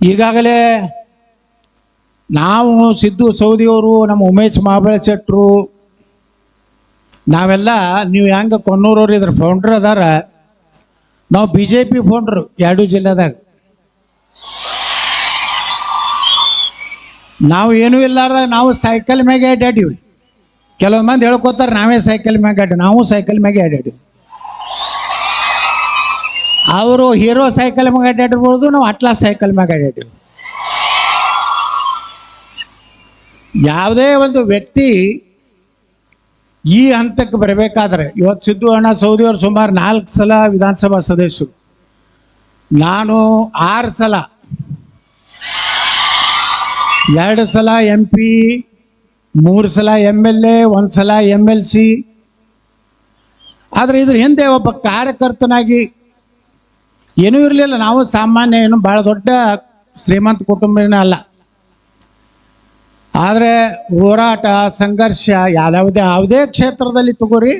ಈಗಾಗಲೇ ನಾವು ಸಿದ್ದು ಸೌದಿಯವರು, ನಮ್ಮ ಉಮೇಶ್ ಮಹಾಬಳ ಶೆಟ್ರು, ನಾವೆಲ್ಲ, ನೀವು ಹೆಂಗೆ ಕೊನ್ನೂರವ್ರು ಇದ್ರ ಫೌಂಡ್ರ್ ಅದಾರ, ನಾವು ಬಿ ಜೆ ಪಿ ಫೌಂಡ್ರು ಎರಡು ಜಿಲ್ಲೆದಾಗ. ನಾವು ಏನೂ ಇಲ್ಲಾರ್ದಾಗ ನಾವು ಸೈಕಲ್ ಮ್ಯಾಗೆ ಅಡ್ಡಾಡೀವಿ ಕೆಲವು ಮಂದಿ ಹೇಳ್ಕೊತಾರೆ ನಾವೇ ಸೈಕಲ್ ಮ್ಯಾಗೆ ಅಡ್ಡಿ ನಾವು ಸೈಕಲ್ ಮ್ಯಾಗೆ ಅಡ್ಡಾಡಿವಿ ಅವರು ಹೀರೋ ಸೈಕಲ್ ಮ್ಯಾಗ ಅಡ್ಡಾಡಿರ್ಬೋದು ನಾವು ಅಟ್ಲಾ ಸೈಕಲ್ ಮ್ಯಾಗ ಅಡ್ಡಾಡಿವಿ ಯಾವುದೇ ಒಂದು ವ್ಯಕ್ತಿ ಈ ಹಂತಕ್ಕೆ ಬರಬೇಕಾದ್ರೆ, ಇವತ್ತು ಸಿದ್ದು ಅಣ್ಣ ಸೌದಿಯವರು ಸುಮಾರು ನಾಲ್ಕು ಸಲ ವಿಧಾನಸಭಾ ಸದಸ್ಯರು. ನಾನು ಆರು ಸಲ, ಎರಡು ಸಲ ಎಂ ಪಿ ಮೂರು ಸಲ ಎಂ ಎಲ್ ಎ ಒಂದು ಸಲ ಎಂ ಎಲ್ ಸಿ ಆದರೆ ಇದ್ರ ಹಿಂದೆ ಒಬ್ಬ ಕಾರ್ಯಕರ್ತನಾಗಿ ಏನೂ ಇರಲಿಲ್ಲ. ನಾವು ಸಾಮಾನ್ಯ ಏನು ಭಾಳ ದೊಡ್ಡ ಶ್ರೀಮಂತ ಕುಟುಂಬನೇ ಅಲ್ಲ. ಆದರೆ ಹೋರಾಟ, ಸಂಘರ್ಷ ಯಾವ್ದಾವುದೇ ಯಾವುದೇ ಕ್ಷೇತ್ರದಲ್ಲಿ ತಗೋರಿ,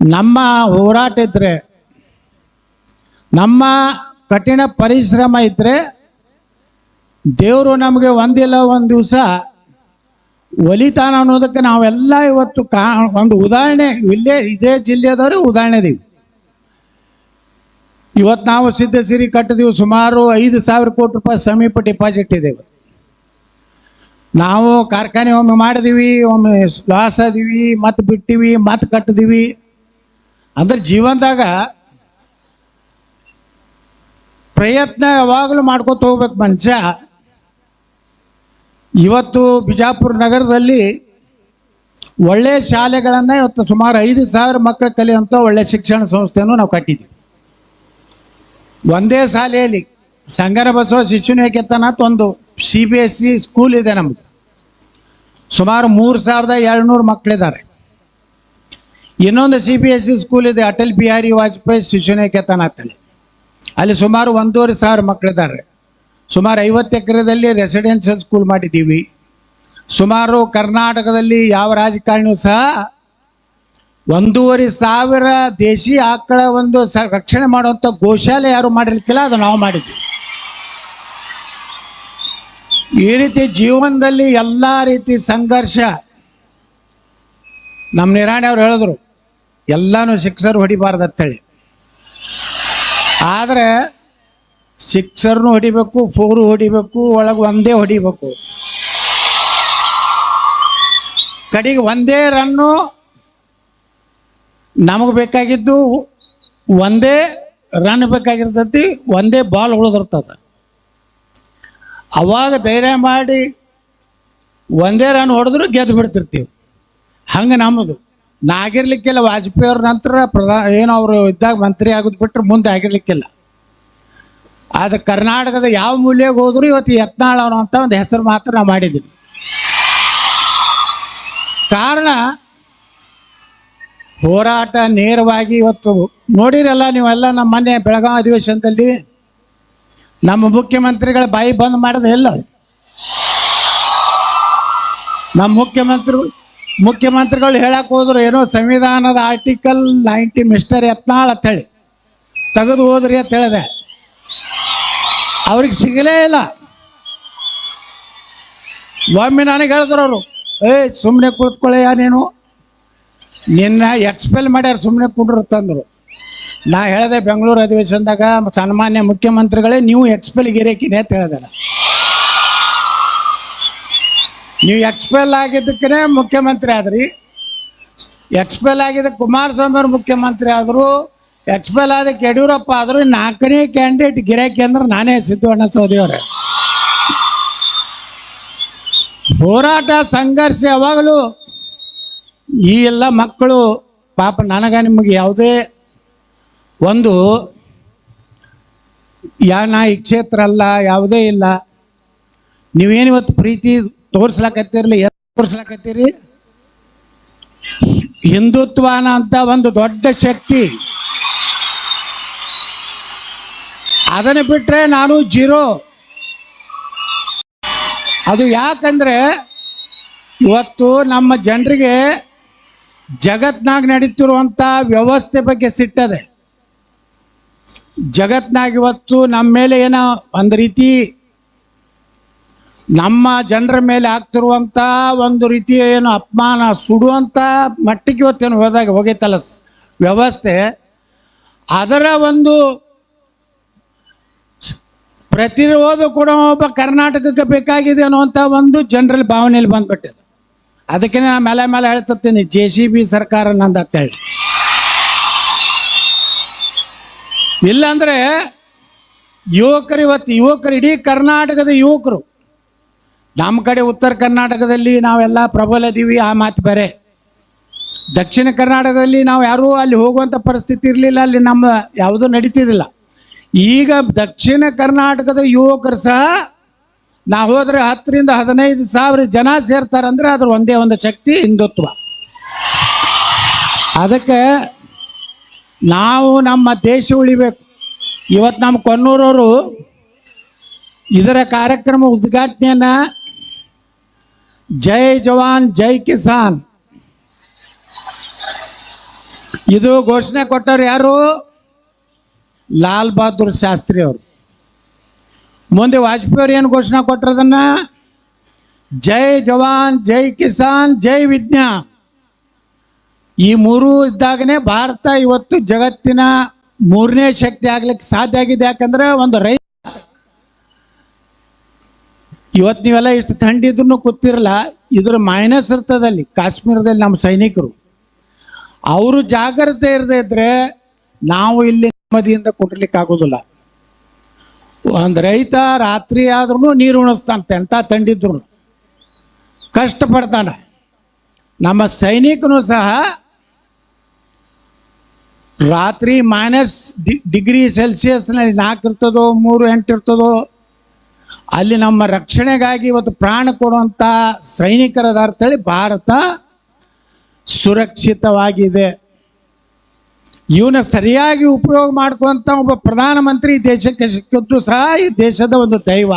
ನಮ್ಮ ಹೋರಾಟ ಇದ್ದರೆ ನಮ್ಮ ಕಠಿಣ ಪರಿಶ್ರಮ ಇದ್ದರೆ ದೇವರು ನಮಗೆ ಒಂದಿಲ್ಲ, ಒಂದು ದಿವಸ ಒಲಿತಾನ ಅನ್ನೋದಕ್ಕೆ ನಾವೆಲ್ಲ ಇವತ್ತು ಕಾ, ಒಂದು ಉದಾಹರಣೆ, ಇಲ್ಲೇ ಇದೇ ಜಿಲ್ಲೆದವರು ಉದಾಹರಣೆ ಇದೀವಿ. ಇವತ್ತು ನಾವು ಸಿದ್ಧಸಿರಿ ಕಟ್ಟಿದೀವಿ. ಸುಮಾರು ಐದು ಸಾವಿರ ಕೋಟಿ ರೂಪಾಯಿ ಸಮೀಪ ಡಿಪಾಸಿಟ್ ಇದೆ ನಾವು ಕಾರ್ಖಾನೆ ಒಮ್ಮೆ ಮಾಡಿದೀವಿ, ಒಮ್ಮೆ ಲಾಸ್ ಆದೀವಿ ಮತ್ತೆ ಬಿಟ್ಟಿವಿ ಮತ್ತೆ ಕಟ್ಟಿದೀವಿ. ಅಂದ್ರೆ ಜೀವನದಾಗ ಪ್ರಯತ್ನ ಯಾವಾಗಲೂ ಮಾಡ್ಕೊತ ಹೋಗ್ಬೇಕು ಮನುಷ್ಯ. ಇವತ್ತು ಬಿಜಾಪುರ ನಗರದಲ್ಲಿ ಒಳ್ಳೆ ಶಾಲೆಗಳನ್ನು ಇವತ್ತು ಸುಮಾರು ಐದು ಸಾವಿರ ಮಕ್ಕಳು ಕಲಿಯುವಂಥ ಒಳ್ಳೆ ಶಿಕ್ಷಣ ಸಂಸ್ಥೆಯನ್ನು ನಾವು ಕಟ್ಟಿದ್ದೀವಿ ಒಂದೇ ಶಾಲೆಯಲ್ಲಿ ಸಂಗರ ಬಸವ ಶಿಶುನಿಕೇತನ ಒಂದು C B S C school ಇದೆ ನಮ್ಮದು ಸುಮಾರು ಮೂರು ಸಾವಿರದ ಏಳ್ನೂರು ಮಕ್ಕಳಿದ್ದಾರೆ ಇನ್ನೊಂದು C B S C school ಇದೆ, ಅಟಲ್ ಬಿಹಾರಿ ವಾಜಪೇಯಿ ಶಿಶುನಿಕೇತನ ಅಂತೇಳಿ. ಅಲ್ಲಿ ಸುಮಾರು ಒಂದೂವರೆ ಸಾವಿರ ಮಕ್ಕಳಿದ್ದಾರೆ ಸುಮಾರು ಐವತ್ತು ಎಕರೆದಲ್ಲಿ ರೆಸಿಡೆನ್ಷಿಯಲ್ ಸ್ಕೂಲ್ ಮಾಡಿದ್ದೀವಿ. ಸುಮಾರು ಕರ್ನಾಟಕದಲ್ಲಿ ಯಾವ ರಾಜಕಾರಣಿಯೂ ಸಹ ಒಂದೂವರೆ ಸಾವಿರ ದೇಶಿ ಆಕಳ ಒಂದು ರಕ್ಷಣೆ ಮಾಡುವಂಥ ಗೋಶಾಲೆ ಯಾರು ಮಾಡಿರ್ತಿಲ್ಲ ಅದು ನಾವು ಮಾಡಿದ್ವಿ. ಈ ರೀತಿ ಜೀವನದಲ್ಲಿ ಎಲ್ಲ ರೀತಿ ಸಂಘರ್ಷ. ನಮ್ಮ ನಿರಾಣಿ ಅವ್ರು ಹೇಳಿದ್ರು, ಎಲ್ಲಾನು ಶಿಕ್ಷರು ಹೊಡಿಬಾರ್ದು ಅಂತೇಳಿ. ಆದರೆ ಸಿಕ್ಸರ್ನು ಹೊಡಿಬೇಕು, ಫೋರು ಹೊಡಿಬೇಕು, ಒಳಗೆ ಒಂದೇ ಹೊಡಿಬೇಕು. ಕಡೆಗೆ ಒಂದೇ ರನ್ನು ನಮಗೆ ಬೇಕಾಗಿದ್ದು ಒಂದೇ ರನ್ ಬೇಕಾಗಿರ್ತೈತಿ, ಒಂದೇ ಬಾಲ್ ಉಳಿದಿರ್ತದೆ. ಅವಾಗ ಧೈರ್ಯ ಮಾಡಿ ಒಂದೇ ರನ್ ಹೊಡೆದ್ರು ಗೆದ್ದು ಬಿಡ್ತಿರ್ತೀವಿ. ಹಂಗೆ ನಮ್ಮದು ನಾ ಆಗಿರ್ಲಿಕ್ಕಿಲ್ಲ, ವಾಜಪೇಯಿ ಅವ್ರ ನಂತರ ಪ್ರಧಾ ಏನು ಅವರು ಇದ್ದಾಗ ಮಂತ್ರಿ ಆಗೋದು ಬಿಟ್ಟರೆ ಮುಂದೆ ಆಗಿರ್ಲಿಕ್ಕಿಲ್ಲ. ಆದರೆ ಕರ್ನಾಟಕದ ಯಾವ ಮೂಲೆಗೆ ಹೋದ್ರು ಇವತ್ತು ಯತ್ನಾಳ್ ಅಂತ ಒಂದು ಹೆಸರು ಮಾತ್ರ ನಾ ಮಾಡಿದ್ದೀನಿ. ಕಾರಣ ಹೋರಾಟ ನೇರವಾಗಿ ಇವತ್ತು ನೋಡಿರಲ್ಲ ನೀವೆಲ್ಲ ನಮ್ಮ ಮನೆ ಬೆಳಗಾವಿ ಅಧಿವೇಶನದಲ್ಲಿ ನಮ್ಮ ಮುಖ್ಯಮಂತ್ರಿಗಳ ಬಾಯಿ ಬಂದ್ ಮಾಡೋದು ಎಲ್ಲ. ನಮ್ಮ ಮುಖ್ಯಮಂತ್ರಿ, ಮುಖ್ಯಮಂತ್ರಿಗಳು ಹೇಳಕ್ ಹೋದ್ರು ಏನೋ ಸಂವಿಧಾನದ ಆರ್ಟಿಕಲ್ ನೈಂಟಿ ಮಿಸ್ಟರ್ ಎತ್ನಾಳ್ ಅಂತ ಹೇಳಿ. ತೆಗೆದು ಹೋದ್ರಿ ಅಂತ ಹೇಳಿದೆ. ಅವ್ರಿಗೆ ಸಿಗಲೇ ಇಲ್ಲ. ಒಮ್ಮೆ ನನಗೆ ಹೇಳಿದ್ರು ಅವರು, ಏಯ್ ಸುಮ್ಮನೆ ಕುಳಿತುಕೊಳ್ಳಯ್ಯ ನೀನು. ನಿನ್ನ ಎಕ್ಸ್ಪೆಲ್ ಮಾಡ್ಯಾರ ಸುಮ್ಮನೆ ಕುಂಡ್ರತಂದ್ರು ನಾ ಹೇಳಿದೆ ಬೆಂಗಳೂರು ಅಧಿವೇಶನದಾಗ ಸನ್ಮಾನ್ಯ ಮುಖ್ಯಮಂತ್ರಿಗಳೇ ನೀವು ಎಕ್ಸ್ಪೆಲ್ ಗಿರೇಕಿನಿ ಅಂತ ಹೇಳಿದೆ ನೀವು ಎಕ್ಸ್ಪೆಲ್ ಆಗಿದ್ದಕ್ಕೆ ಮುಖ್ಯಮಂತ್ರಿ ಆದ್ರಿ. ಎಕ್ಸ್ಪೆಲ್ ಆಗಿದ್ದ ಕುಮಾರಸ್ವಾಮಿ ಅವರು ಮುಖ್ಯಮಂತ್ರಿ ಆದರು ಎಕ್ಸ್ಪೆಲ್ ಆದಕ್ಕೆ ಯಡಿಯೂರಪ್ಪ ಆದರು ನಾಲ್ಕನೇ ಕ್ಯಾಂಡಿಡೇಟ್ ಗಿರಾಕಿ ಅಂದ್ರೆ ನಾನೇ ಸಿದ್ದಣ್ಣ ಚೌಧರಿ ಹೋರಾಟ ಸಂಘರ್ಷ ಯಾವಾಗಲೂ ಈ ಎಲ್ಲ ಮಕ್ಕಳು, ಪಾಪ ನನಗ ನಿಮಗೆ ಯಾವುದೇ ಒಂದು ಯಾ ನಾ ಈ ಕ್ಷೇತ್ರ ಅಲ್ಲ, ಯಾವುದೇ ಇಲ್ಲ. ನೀವೇನು ಇವತ್ತು ಪ್ರೀತಿ ತೋರ್ಸ್ಲಕತ್ತಿರ್ಲಿ ಎಲ್ಲಿ ತೋರಿಸ್ಲಾಕತ್ತೀರಿ? ಹಿಂದುತ್ವನ ಅಂತ ಒಂದು ದೊಡ್ಡ ಶಕ್ತಿ. ಅದನ್ನು ಬಿಟ್ಟರೆ ನಾನು ಜೀರೋ. ಅದು ಯಾಕಂದ್ರೆ, ಇವತ್ತು ನಮ್ಮ ಜನರಿಗೆ ಜಗತ್ನಾಗ ನಡೀತಿರುವಂಥ ವ್ಯವಸ್ಥೆ ಬಗ್ಗೆ ಸಿಟ್ಟದೆ. ಜಗತ್ನಾಗ ಇವತ್ತು ನಮ್ಮ ಮೇಲೆ ಏನೋ ಒಂದು ರೀತಿ ನಮ್ಮ ಜನರ ಮೇಲೆ ಆಗ್ತಿರುವಂಥ ಒಂದು ರೀತಿಯ ಏನು ಅಪಮಾನ ಸುಡುವಂಥ ಮಟ್ಟಿಗೆ ಇವತ್ತೇನು ಹೋದಾಗ ಹೋಗೈತಲ್ಲ ವ್ಯವಸ್ಥೆ. ಅದರ ಒಂದು ಪ್ರತಿರೋಧ ಕೂಡ ಒಬ್ಬ ಕರ್ನಾಟಕಕ್ಕೆ ಬೇಕಾಗಿದೆ ಅನ್ನುವಂಥ ಒಂದು ಜನರಲ್ಲಿ ಭಾವನೆಯಲ್ಲಿ ಬಂದ್ಬಿಟ್ಟಿದೆ. ಅದಕ್ಕೆ ನಾ ಮೇಲೆ ಮೇಲೆ ಹೇಳ್ತಿರ್ತೀನಿ ಜೆ ಸಿ ಬಿ ಸರ್ಕಾರ ನಂದು ಹೇಳಿ. ಇಲ್ಲಾಂದ್ರೆ ಯುವಕರು ಇವತ್ತು, ಯುವಕರು ಇಡೀ ಕರ್ನಾಟಕದ ಯುವಕರು ನಮ್ಮ ಕಡೆ ಉತ್ತರ ಕರ್ನಾಟಕದಲ್ಲಿ ನಾವೆಲ್ಲ ಪ್ರಬಲ ಇದೀವಿ ಆ ಮಾತು ಬೇರೆ. ದಕ್ಷಿಣ ಕರ್ನಾಟಕದಲ್ಲಿ ನಾವು ಯಾರೂ ಅಲ್ಲಿ ಹೋಗುವಂಥ ಪರಿಸ್ಥಿತಿ ಇರಲಿಲ್ಲ, ಅಲ್ಲಿ ನಮ್ಮ ಯಾವುದೂ ನಡೀತಿದ್ದಿಲ್ಲ. ಈಗ ದಕ್ಷಿಣ ಕರ್ನಾಟಕದ ಯುವಕರು ಸಹ ನಾವು ಹೋದ್ರೆ ಹತ್ತರಿಂದ ಹದಿನೈದು ಸಾವಿರ ಜನ ಸೇರ್ತಾರಂದ್ರೆ ಅದ್ರ ಒಂದೇ ಒಂದು ಶಕ್ತಿ ಹಿಂದುತ್ವ. ಅದಕ್ಕೆ ನಾವು ನಮ್ಮ ದೇಶ ಉಳಿಬೇಕು. ಇವತ್ತು ನಮ್ಮ ಕೊನ್ನೂರವರು ಇದರ ಕಾರ್ಯಕ್ರಮ ಉದ್ಘಾಟನೆಯನ್ನ ಜೈ ಜವಾನ್, ಜೈ ಕಿಸಾನ್. ಇದು ಘೋಷಣೆ ಕೊಟ್ಟವ್ರು ಯಾರು? ಲಾಲ್ ಬಹದ್ದೂರ್ ಶಾಸ್ತ್ರಿ ಅವರು. ಮುಂದೆ ವಾಜಪೇಯಿ ಏನು ಘೋಷಣೆ ಕೊಟ್ಟಿರೋದನ್ನ ಜೈ ಜವಾನ್, ಜೈ ಕಿಸಾನ್, ಜೈ ವಿಜ್ಞಾನ್. ಈ ಮೂರು ಇದ್ದಾಗನೇ ಭಾರತ ಇವತ್ತು ಜಗತ್ತಿನ ಮೂರನೇ ಶಕ್ತಿ ಆಗ್ಲಿಕ್ಕೆ ಸಾಧ್ಯ ಆಗಿದೆ. ಯಾಕಂದ್ರೆ ಒಂದು ರೈತ ಇವತ್ತು ನೀವೆಲ್ಲ ಇಷ್ಟು ಥಂಡಿ ಗೊತ್ತಿರಲ್ಲ ಕೂತಿರಲ್ಲ, ಇದ್ರ ಮೈನಸ್ ಇರ್ತದಲ್ಲಿ, ಕಾಶ್ಮೀರದಲ್ಲಿ ನಮ್ಮ ಸೈನಿಕರು. ಅವರು ಜಾಗ್ರತೆ ಇರದೇ ಇದ್ರೆ ನಾವು ಇಲ್ಲಿ ನೆಮ್ಮದಿಯಿಂದ ಕೊಡ್ಲಿಕ್ಕೆ ಆಗೋದಿಲ್ಲ ಒಂದು ರೈತ ರಾತ್ರಿ ಆದ್ರೂ ನೀರು ಉಣಿಸ್ತಾನಂತೆ ಎಂಥ ತಂಡಿದ್ರು ಕಷ್ಟಪಡ್ತಾನೆ. ನಮ್ಮ ಸೈನಿಕನು ಸಹ ರಾತ್ರಿ ಮೈನಸ್ ಡಿಗ್ರಿ ಸೆಲ್ಸಿಯಸ್ನಲ್ಲಿ ನಾಲ್ಕು ಇರ್ತದೋ, ಮೂರು, ಎಂಟು ಇರ್ತದೋ, ಅಲ್ಲಿ ನಮ್ಮ ರಕ್ಷಣೆಗಾಗಿ ಇವತ್ತು ಪ್ರಾಣ ಕೊಡುವಂಥ ಸೈನಿಕರದ ಹೇಳಿ ಭಾರತ ಸುರಕ್ಷಿತವಾಗಿದೆ. ಇವನ ಸರಿಯಾಗಿ ಉಪಯೋಗ ಮಾಡ್ಕೊಂತ ಒಬ್ಬ ಪ್ರಧಾನಮಂತ್ರಿ ದೇಶಕ್ಕೆ ಸಿಕ್ಕಿದ್ದು ಸಹ ಈ ದೇಶದ ಒಂದು ದೈವ.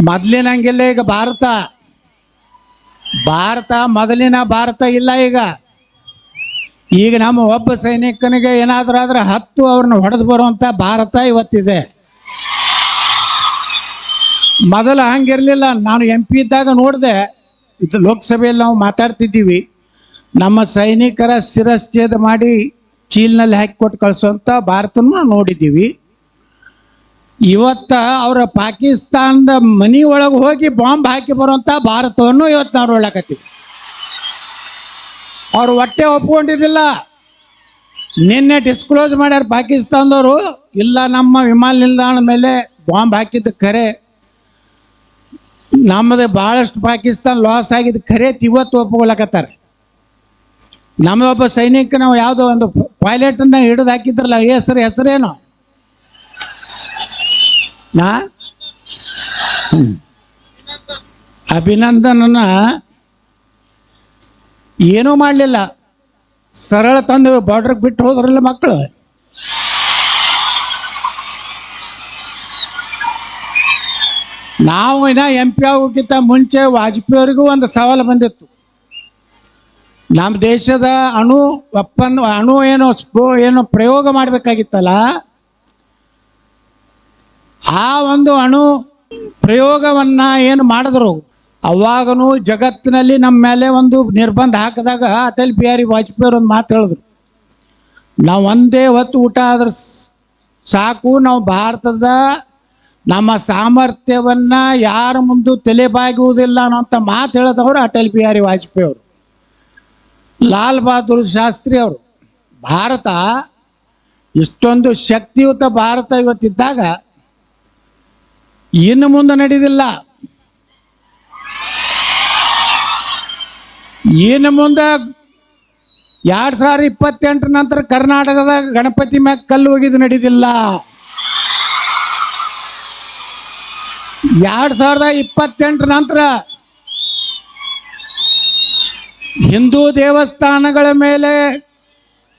ಮೊದಲಿನಂಗಿಲ್ಲ ಈಗ ಭಾರತ. ಭಾರತ ಮೊದಲಿನ ಭಾರತ ಇಲ್ಲ ಈಗ. ಈಗ ನಮ್ಮ ಒಬ್ಬ ಸೈನಿಕನಿಗೆ ಏನಾದರೂ ಆದ್ರೆ ಹತ್ತು ಅವ್ರನ್ನ ಹೊಡೆದು ಬರುವಂಥ ಭಾರತ ಇವತ್ತಿದೆ. ಮೊದಲು ಹಂಗಿರಲಿಲ್ಲ. ನಾನು ಎಂ ಪಿ ಇದ್ದಾಗ ನೋಡಿದೆ, ಇದು ಲೋಕಸಭೆಯಲ್ಲಿ ನಾವು ಮಾತಾಡ್ತಿದ್ದೀವಿ. ನಮ್ಮ ಸೈನಿಕರ ಶಿರಚ್ಛೇದ ಮಾಡಿ ಚೀಲ್ನಲ್ಲಿ ಹಾಕಿ ಕೊಟ್ಟು ಕಳಿಸುವಂತ ಭಾರತನೂ ನೋಡಿದ್ದೀವಿ. ಇವತ್ತ ಅವರ ಪಾಕಿಸ್ತಾನದ ಮನಿ ಒಳಗೆ ಹೋಗಿ ಬಾಂಬ್ ಹಾಕಿ ಬರುವಂಥ ಭಾರತವನ್ನು ಇವತ್ತು ನಾವು ನೋಡ್ಲಕತ್ತೀವಿ. ಅವ್ರು ಹೊಟ್ಟೆ ಒಪ್ಕೊಂಡಿದ್ದಿಲ್ಲ. ನಿನ್ನೆ ಡಿಸ್ಕ್ಲೋಸ್ ಮಾಡ್ಯಾರ ಪಾಕಿಸ್ತಾನದವರು, ಇಲ್ಲ ನಮ್ಮ ವಿಮಾನ ನಿಲ್ದಾಣ ಮೇಲೆ ಬಾಂಬ್ ಹಾಕಿದ್ದು ಖರೆ ನಮ್ಮದು ಭಾಳಷ್ಟು ಪಾಕಿಸ್ತಾನ ಲಾಸ್ ಆಗಿದ್ದು ಅಂತ ಇವತ್ತು ಒಪ್ಕೊಳಕತ್ತಾರೆ. ನಮ್ಮದೊಬ್ಬ ಸೈನಿಕ ನಾವು ಯಾವುದೋ ಒಂದು ಪೈಲಟನ್ನು ಹಿಡಿದು ಹಾಕಿದ್ರಲ್ಲ ಹೆಸರು, ಹೆಸರೇನು? ನಾ ಅಭಿನಂದನನ ಏನೂ ಮಾಡಲಿಲ್ಲ. ಸರಳ ತಂದು ಬಾರ್ಡ್ರಿಗೆ ಬಿಟ್ಟು ಹೋದ್ರಲ್ಲ ಮಕ್ಕಳು ನಾವು ಇನ್ನ ಎಂ ಪಿ ಆಗೋಕ್ಕಿಂತ ಮುಂಚೆ ವಾಜಪೇಯಿ ಅವರಿಗೂ ಒಂದು ಸವಾಲು ಬಂದಿತ್ತು. ನಮ್ಮ ದೇಶದ ಅಣು ಒಪ್ಪಂದ, ಅಣು ಏನು ಸ್ಪೋ ಏನು ಪ್ರಯೋಗ ಮಾಡಬೇಕಾಗಿತ್ತಲ್ಲ? ಆ ಒಂದು ಅಣು ಪ್ರಯೋಗವನ್ನ ಏನು ಮಾಡಿದ್ರು? ಅವಾಗನು ಜಗತ್ತಿನಲ್ಲಿ ನಮ್ಮ ಮೇಲೆ ಒಂದು ನಿರ್ಬಂಧ ಹಾಕಿದಾಗ ಅಟಲ್ ಬಿಹಾರಿ ವಾಜಪೇಯಿ ಒಂದು ಮಾತು ಹೇಳಿದ್ರು. ನಾವು ಒಂದೇ ಹೊತ್ತು ಊಟ ಆದ್ರೆ ಸಾಕು, ನಾವು ಭಾರತದ ನಮ್ಮ ಸಾಮರ್ಥ್ಯವನ್ನ ಯಾರ ಮುಂದೂ ತಲೆಬಾಗುವುದಿಲ್ಲ ಅನ್ನೋಂಥ ಮಾತು ಹೇಳಿದವರು ಅಟಲ್ ಬಿಹಾರಿ ವಾಜಪೇಯಿ ಅವರು. ಲಾಲ್ ಬಹದ್ದೂರ್ ಶಾಸ್ತ್ರಿ ಅವರು. ಭಾರತ ಇಷ್ಟೊಂದು ಶಕ್ತಿಯುತ ಭಾರತ ಇವತ್ತಿದ್ದಾಗ ಇನ್ನು ಮುಂದೆ ನಡೆದಿಲ್ಲ. ಇನ್ನು ಮುಂದೆ ಎರಡ್ ಸಾವಿರ ಇಪ್ಪತ್ತೆಂಟರ ನಂತರ ಕರ್ನಾಟಕದ ಗಣಪತಿ ಮ್ಯಾಗ ಕಲ್ಲು ಒಗಿದು ನಡೆದಿಲ್ಲ. ಎರಡ್ ಸಾವಿರದ ಇಪ್ಪತ್ತೆಂಟರ ನಂತರ ಹಿಂದೂ ದೇವಸ್ಥಾನಗಳ ಮೇಲೆ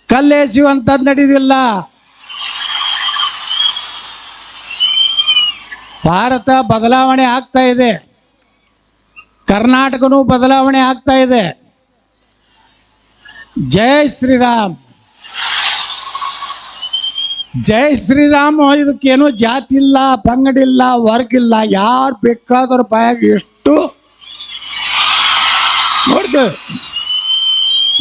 ಕಲ್ಲೆಸೆಯುವಂಥದ್ದು ನಡೆದಿಲ್ಲ. ಭಾರತ ಬದಲಾವಣೆ ಆಗ್ತಾ ಇದೆ. ಕರ್ನಾಟಕನೂ ಬದಲಾವಣೆ ಆಗ್ತಾ ಇದೆ. ಜೈ ಶ್ರೀರಾಮ್. ಜೈ ಶ್ರೀರಾಮ್ ಇದಕ್ಕೇನು ಜಾತಿ ಇಲ್ಲ ಪಂಗಡಿಲ್ಲ ವರ್ಗ ಇಲ್ಲ, ಯಾರು ಬೇಕಾದ್ರೂ ಬಾಯಾಗ ಎಷ್ಟು ನೋಡ್ತೇವೆ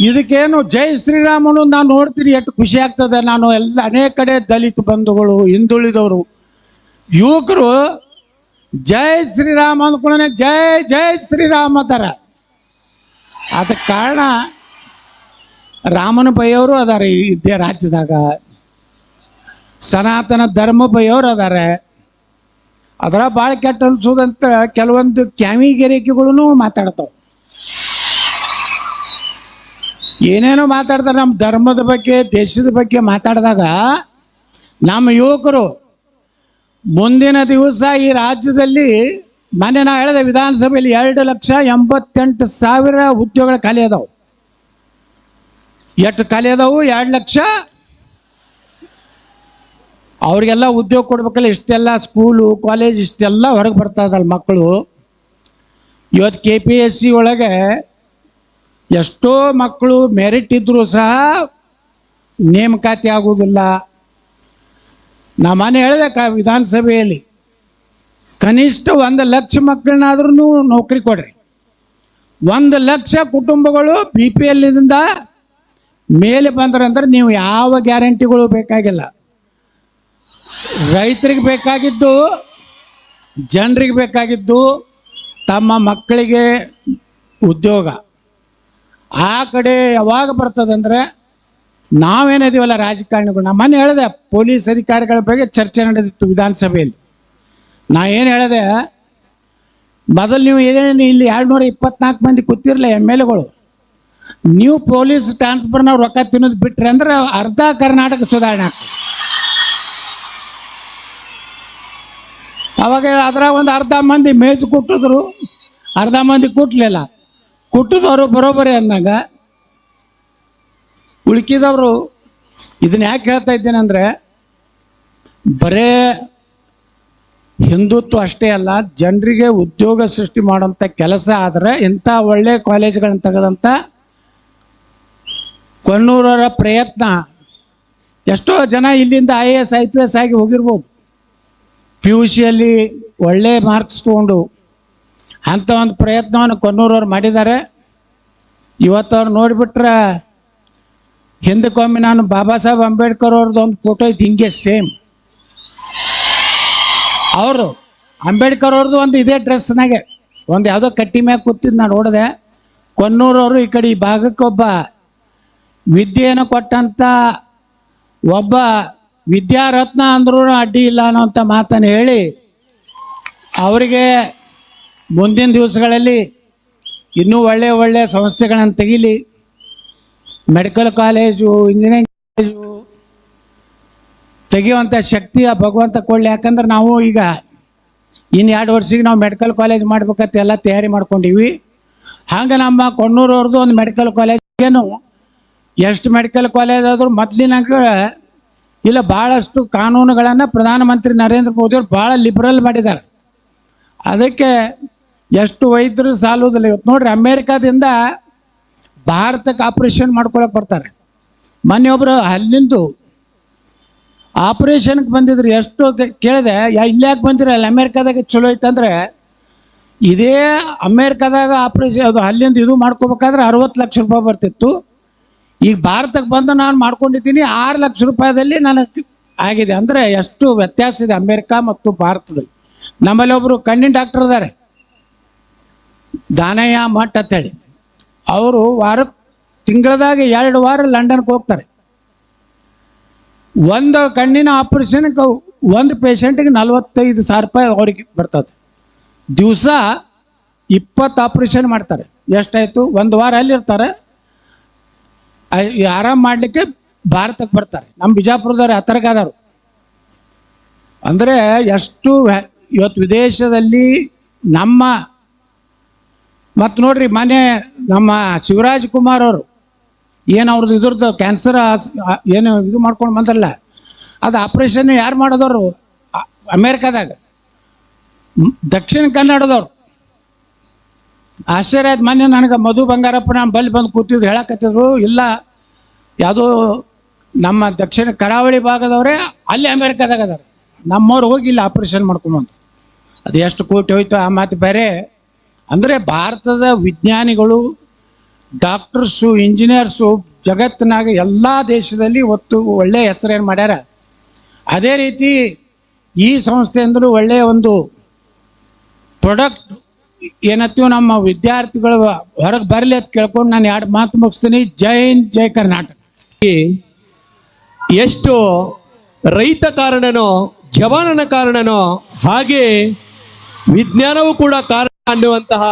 ಇದಕ್ಕೇನು ಜೈ ಶ್ರೀರಾಮನು ನಾನು ನೋಡ್ತೀನಿ, ಎಷ್ಟು ಖುಷಿ ಆಗ್ತದೆ ನಾನು. ಎಲ್ಲ ಅನೇಕ ಕಡೆ ದಲಿತ ಬಂಧುಗಳು ಹಿಂದುಳಿದವರು. ಯುವಕರು ಜೈ ಶ್ರೀರಾಮ ಅಂದ್ಕೊಳ್ಳೆ ಜೈ ಜೈ ಶ್ರೀರಾಮ ಅಂತಾರ. ಅದಕ್ಕೆ ಕಾರಣ ರಾಮನ ಬೈಯವರು ಅದಾರ ಇದೇ ರಾಜ್ಯದಾಗ. ಸನಾತನ ಧರ್ಮ ಬೈಯವರು ಅದಾರೆ. ಅದರ ಭಾಳ ಕೆಟ್ಟ ಅನ್ಸೋದಂತ ಕೆಲವೊಂದು ಕ್ಯಾಮಿಗೆರಿಕೆಗಳು ಮಾತಾಡ್ತಾವೆ. ಏನೇನೋ ಮಾತಾಡ್ತಾರೆ ನಮ್ಮ ಧರ್ಮದ ಬಗ್ಗೆ, ದೇಶದ ಬಗ್ಗೆ ಮಾತಾಡಿದಾಗ ನಮ್ಮ ಯುವಕರು ಮುಂದಿನ ದಿವಸ ಈ ರಾಜ್ಯದಲ್ಲಿ ಮೊನ್ನೆ ನಾವು ಹೇಳಿದೆ, ವಿಧಾನಸಭೆಯಲ್ಲಿ ಎರಡು ಲಕ್ಷ ಎಂಬತ್ತೆಂಟು ಸಾವಿರ ಉದ್ಯೋಗಗಳು ಖಾಲಿ ಅದಾವು. ಎಷ್ಟು ಖಾಲಿ ಅದಾವು? ಎರಡು ಲಕ್ಷ. ಅವ್ರಿಗೆಲ್ಲ ಉದ್ಯೋಗ ಕೊಡ್ಬೇಕಲ್ಲ, ಇಷ್ಟೆಲ್ಲ ಸ್ಕೂಲು, ಕಾಲೇಜ್, ಇಷ್ಟೆಲ್ಲ ಹೊರಗೆ ಬರ್ತಾ ಇದ್ದಲ್ಲ ಮಕ್ಕಳು. ಇವತ್ತು ಕೆ ಪಿ ಎಸ್ ಸಿ ಒಳಗೆ ಎಷ್ಟೋ ಮಕ್ಕಳು ಮೆರಿಟ್ ಇದ್ದರೂ ಸಹ ನೇಮಕಾತಿ ಆಗುವುದಿಲ್ಲ. ನಾ ಮನೆ ಹೇಳಿದೆ ಕ ವಿಧಾನಸಭೆಯಲ್ಲಿ, ಕನಿಷ್ಠ ಒಂದು ಲಕ್ಷ ಮಕ್ಕಳನ್ನಾದ್ರೂ ನೌಕರಿ ಕೊಡ್ರಿ. ಒಂದು ಲಕ್ಷ ಕುಟುಂಬಗಳು ಬಿ ಪಿ ಎಲ್ಲಿಂದ ಮೇಲೆ ಬಂದ್ರಂದ್ರೆ ನೀವು ಯಾವ ಗ್ಯಾರಂಟಿಗಳು ಬೇಕಾಗಿಲ್ಲ. ರೈತರಿಗೆ ಬೇಕಾಗಿದ್ದು, ಜನರಿಗೆ ಬೇಕಾಗಿದ್ದು ತಮ್ಮ ಮಕ್ಕಳಿಗೆ ಉದ್ಯೋಗ. ಆ ಕಡೆ ಯಾವಾಗ ಬರ್ತದಂದ್ರೆ ನಾವೇನಿದೀವಲ್ಲ ರಾಜಕಾರಣಿಗಳು. ನಮ್ಮ ಮನೆ ಹೇಳಿದೆ, ಪೊಲೀಸ್ ಅಧಿಕಾರಿಗಳ ಬಗ್ಗೆ ಚರ್ಚೆ ನಡೆದಿತ್ತು ವಿಧಾನಸಭೆಯಲ್ಲಿ. ನಾ ಏನು ಹೇಳಿದೆ, ಮೊದಲು ನೀವು ಏನೇನು ಇಲ್ಲಿ ಎರಡುನೂರ ಇಪ್ಪತ್ನಾಲ್ಕು ಮಂದಿ ಕೂತಿರಲ್ಲ ಎಂ ಎಲ್ ಎಗಳು. ನೀವು ಪೊಲೀಸ್ ಟ್ರಾನ್ಸ್ಫರ್ನ ರೊಕ್ಕ ತಿನ್ನೋದು ಬಿಟ್ರಿ ಅಂದ್ರೆ ಅರ್ಧ ಕರ್ನಾಟಕ ಸುಧಾರಣೆ ಆಗ್ತದೆ. ಅವಾಗ ಅದ್ರ ಒಂದು ಅರ್ಧ ಮಂದಿ ಮೇಜು ಕೊಟ್ಟಿದ್ರು, ಅರ್ಧ ಮಂದಿ ಕುಟ್ಲಿಲ್ಲ. ಕುಟ್ಟಿದವರು ಬರೋಬರಿ ಅಂದಾಗ ಉಳ್ಕಿದವರು ಇದನ್ನ ಯಾಕೆ ಹೇಳ್ತಾ ಇದ್ದೇನೆ ಅಂದರೆ ಬರೇ ಹಿಂದುತ್ವ ಅಷ್ಟೇ ಅಲ್ಲ, ಜನರಿಗೆ ಉದ್ಯೋಗ ಸೃಷ್ಟಿ ಮಾಡುವಂಥ ಕೆಲಸ ಆದರೆ ಇಂಥ ಒಳ್ಳೆ ಕಾಲೇಜ್ಗಳನ್ನ ತೆಗೆದಂಥ ಕೊನ್ನೂರರ ಪ್ರಯತ್ನ. ಎಷ್ಟೋ ಜನ ಇಲ್ಲಿಂದ I A S, I P S ಆಗಿ ಹೋಗಿರ್ಬೋದು. ಪಿ ಯು ಸಿಯಲ್ಲಿ ಒಳ್ಳೆ ಮಾರ್ಕ್ಸ್ ತೊಗೊಂಡು ಅಂಥ ಒಂದು ಪ್ರಯತ್ನವನ್ನು ಕೊನ್ನೂರವ್ರು ಮಾಡಿದ್ದಾರೆ. ಇವತ್ತು ಅವ್ರು ನೋಡಿಬಿಟ್ರೆ ಹಿಂದಕ್ಕೊಮ್ಮೆ ನಾನು ಬಾಬಾ ಸಾಹೇಬ್ ಅಂಬೇಡ್ಕರ್ ಅವ್ರದ್ದು ಒಂದು ಫೋಟೋ ಐತಿ, ಹಿಂಗೆ ಸೇಮ್ ಅವರು ಅಂಬೇಡ್ಕರ್ ಅವ್ರದ್ದು ಒಂದು ಇದೇ ಡ್ರೆಸ್ನಾಗೆ ಒಂದು ಯಾವುದೋ ಕಟ್ಟಿ ಮ್ಯಾಗ ಕೂತಿದ್ದು ನಾನು ನೋಡಿದೆ. ಕೊನ್ನೂರವರು ಈ ಕಡೆ ಈ ಭಾಗಕ್ಕೊಬ್ಬ ವಿದ್ಯೆಯನ್ನು ಕೊಟ್ಟಂಥ ಒಬ್ಬ ವಿದ್ಯಾರತ್ನ ಅಂದ್ರೂ ಅಡ್ಡಿ ಇಲ್ಲ ಅನ್ನೋಂಥ ಮಾತನ್ನು ಹೇಳಿ, ಅವರಿಗೆ ಮುಂದಿನ ದಿವಸಗಳಲ್ಲಿ ಇನ್ನೂ ಒಳ್ಳೆ ಒಳ್ಳೆ ಸಂಸ್ಥೆಗಳನ್ನು ತೆಗೀಲಿ. ಮೆಡಿಕಲ್ ಕಾಲೇಜು ಇಂಜಿನಿಯರಿಂಗ್ ಕಾಲೇಜು ತೆಗೆಯುವಂಥ ಶಕ್ತಿ ಆ ಭಗವಂತ ಕೊಡಲಿ. ಯಾಕಂದ್ರೆ ನಾವು ಈಗ ಇನ್ನು ಎರಡು ವರ್ಷಕ್ಕೆ ನಾವು ಮೆಡಿಕಲ್ ಕಾಲೇಜ್ ಮಾಡ್ಬೇಕಂತ ಎಲ್ಲ ತಯಾರಿ ಮಾಡ್ಕೊಂಡಿವಿ. ಹಂಗೆ ನಮ್ಮ ಕೊಣ್ಣೂರವ್ರದ್ದು ಒಂದು ಮೆಡಿಕಲ್ ಕಾಲೇಜೇನು ಎಷ್ಟು ಮೆಡಿಕಲ್ ಕಾಲೇಜ್ ಆದರೂ ಮೊದಲಿನಾಗ ಇಲ್ಲ ಭಾಳಷ್ಟು ಕಾನೂನುಗಳನ್ನು ಪ್ರಧಾನಮಂತ್ರಿ ನರೇಂದ್ರ ಮೋದಿಯವರು ಭಾಳ ಲಿಬ್ರಲ್ ಮಾಡಿದ್ದಾರೆ. ಅದಕ್ಕೆ ಎಷ್ಟು ವೈದ್ಯರು ಸಾಲುವುದಿಲ್ಲ ಇವತ್ತು. ನೋಡ್ರಿ, ಅಮೇರಿಕಾದಿಂದ ಭಾರತಕ್ಕೆ ಆಪ್ರೇಷನ್ ಮಾಡ್ಕೊಳಕ್ಕೆ ಬರ್ತಾರೆ. ಮೊನ್ನೆ ಒಬ್ಬರು ಅಲ್ಲಿಂದು ಆಪ್ರೇಷನ್ಗೆ ಬಂದಿದ್ರು. ಎಷ್ಟು ಕೇಳಿದೆ ಇಲ್ಲಿ ಯಾಕೆ ಬಂದಿರಲ್ಲ ಅಮೇರಿಕಾದಾಗ ಚಲೋ ಐತಂದ್ರೆ ಇದೇ ಅಮೇರಿಕಾದಾಗ ಆಪ್ರೇಷನ್ ಅದು ಅಲ್ಲಿಂದ ಇದು ಮಾಡ್ಕೋಬೇಕಾದ್ರೆ ಅರವತ್ತು ಲಕ್ಷ ರೂಪಾಯಿ ಬರ್ತಿತ್ತು. ಈಗ ಭಾರತಕ್ಕೆ ಬಂದು ನಾನು ಮಾಡ್ಕೊಂಡಿದ್ದೀನಿ, ಆರು ಲಕ್ಷ ರೂಪಾಯಿದಲ್ಲಿ ನನಗೆ ಆಗಿದೆ. ಅಂದರೆ ಎಷ್ಟು ವ್ಯತ್ಯಾಸ ಇದೆ ಅಮೇರಿಕಾ ಮತ್ತು ಭಾರತದಲ್ಲಿ. ನಮ್ಮಲ್ಲಿ ಒಬ್ಬರು ಕಣ್ಣಿನ ಡಾಕ್ಟರ್ ಇದ್ದಾರೆ. ದಾನಯ್ಯ ಮಠ್ ಅಂತೇಳಿ. ಅವರು ವಾರ, ತಿಂಗಳದಾಗ ಎರಡು ವಾರ ಲಂಡನ್ಗೆ ಹೋಗ್ತಾರೆ. ಒಂದು ಕಣ್ಣಿನ ಆಪರೇಷನ್ಗೆ ಒಂದು ಪೇಷಂಟಿಗೆ ನಲ್ವತ್ತೈದು ಸಾವಿರ ರೂಪಾಯಿ ಅವ್ರಿಗೆ ಬರ್ತದೆ. ದಿವಸ ಇಪ್ಪತ್ತು ಆಪ್ರೇಷನ್ ಮಾಡ್ತಾರೆ. ಎಷ್ಟಾಯಿತು? ಒಂದು ವಾರ ಅಲ್ಲಿರ್ತಾರೆ ಆರಾಮ ಮಾಡಲಿಕ್ಕೆ ಭಾರತಕ್ಕೆ ಬರ್ತಾರೆ. ನಮ್ಮ ಬಿಜಾಪುರದವ್ರು ಹತ್ತರಗಾದವರು ಅಂದರೆ ಎಷ್ಟು ಇವತ್ತು ವಿದೇಶದಲ್ಲಿ ನಮ್ಮ ಮತ್ತು ನೋಡ್ರಿ ಮನೆ ನಮ್ಮ ಶಿವರಾಜ್ ಕುಮಾರ್ ಅವರು, ಏನು ಅವ್ರದ್ದು ಇದ್ರದ್ದು ಕ್ಯಾನ್ಸರ್ ಏನು ಇದು ಮಾಡ್ಕೊಂಡು ಬಂದಲ್ಲ ಅದು ಆಪ್ರೇಷನ್ ಯಾರು ಮಾಡೋದವ್ರು? ಅಮೇರಿಕಾದಾಗ. ದಕ್ಷಿಣ ಕನ್ನಡದವ್ರು. ಆಶ್ಚರ್ಯ ಆಯ್ತು ಮೊನ್ನೆ ನನಗೆ ಮಧು ಬಂಗಾರಪ್ಪ ನಾನು ಬಲ್ಲಿ ಬಂದು ಕೂತಿದ್ರು, ಹೇಳಕತ್ತಿದ್ರು, ಇಲ್ಲ, ಯಾವುದೋ ನಮ್ಮ ದಕ್ಷಿಣ ಕರಾವಳಿ ಭಾಗದವರೇ, ಅಲ್ಲಿ ಅಮೇರಿಕಾದಾಗ ಅದಾರ. ನಮ್ಮವ್ರು ಹೋಗಿ ಇಲ್ಲಿ ಆಪರೇಷನ್ ಮಾಡ್ಕೊಂಬಂದು ಅದು ಎಷ್ಟು ಕೋಟಿ ಹೋಯ್ತು ಆ ಮಾತು ಬೇರೆ. ಅಂದರೆ ಭಾರತದ ವಿಜ್ಞಾನಿಗಳು, ಡಾಕ್ಟರ್ಸು, ಇಂಜಿನಿಯರ್ಸು ಜಗತ್ತಿನಾಗ ಎಲ್ಲ ದೇಶದಲ್ಲಿ ಒತ್ತು ಒಳ್ಳೆಯ ಹೆಸರೇನು ಮಾಡ್ಯಾರ? ಅದೇ ರೀತಿ ಈ ಸಂಸ್ಥೆಯಿಂದಲೂ ಒಳ್ಳೆಯ ಒಂದು ಪ್ರೊಡಕ್ಟ್ ಏನತ್ತೀವಿ ನಮ್ಮ ವಿದ್ಯಾರ್ಥಿಗಳು ಹೊರಗೆ ಬರಲಿ ಅಂತ ಕೇಳ್ಕೊಂಡು ನಾನು ಎರಡು ಮಾತು ಮುಗಿಸ್ತೀನಿ. ಜೈ ಹಿಂದ್, ಜೈ ಕರ್ನಾಟಕ. ಎಷ್ಟು ರೈತ ಕಾರಣನೋ, ಜವಾನನ ಕಾರಣನೋ, ಹಾಗೆ ವಿಜ್ಞಾನವೂ ಕೂಡ ಕಾರಣ ಅನ್ನುವಂತಹ